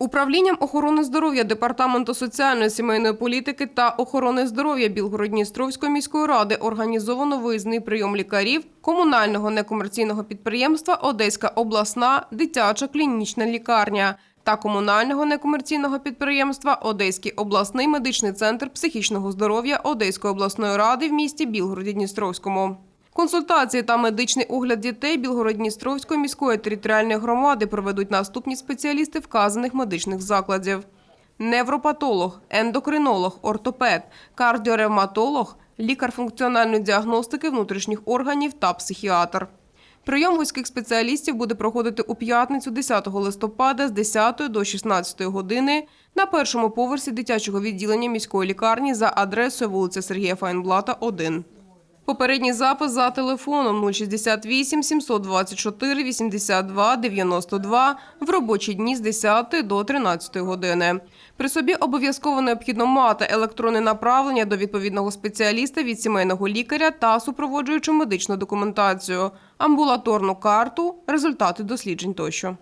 Управлінням охорони здоров'я Департаменту соціальної сімейної політики та охорони здоров'я Білгородністровської міської ради організовано виїзний прийом лікарів комунального некомерційного підприємства Одеська обласна дитяча клінічна лікарня та комунального некомерційного підприємства Одеський обласний медичний центр психічного здоров'я Одеської обласної ради в місті Білгороді-Дністровському. Консультації та медичний огляд дітей Білгород-Дністровської міської територіальної громади проведуть наступні спеціалісти вказаних медичних закладів. Невропатолог, ендокринолог, ортопед, кардіоревматолог, лікар функціональної діагностики внутрішніх органів та психіатр. Прийом вузьких спеціалістів буде проходити у п'ятницю 10 листопада з 10 до 16 години на першому поверсі дитячого відділення міської лікарні за адресою вулиця Сергія Файнблата, 1. Попередній запис за телефоном 068 724 82 92 в робочі дні з 10 до 13 години. При собі обов'язково необхідно мати електронне направлення до відповідного спеціаліста від сімейного лікаря та супроводжуючу медичну документацію, амбулаторну карту, результати досліджень тощо.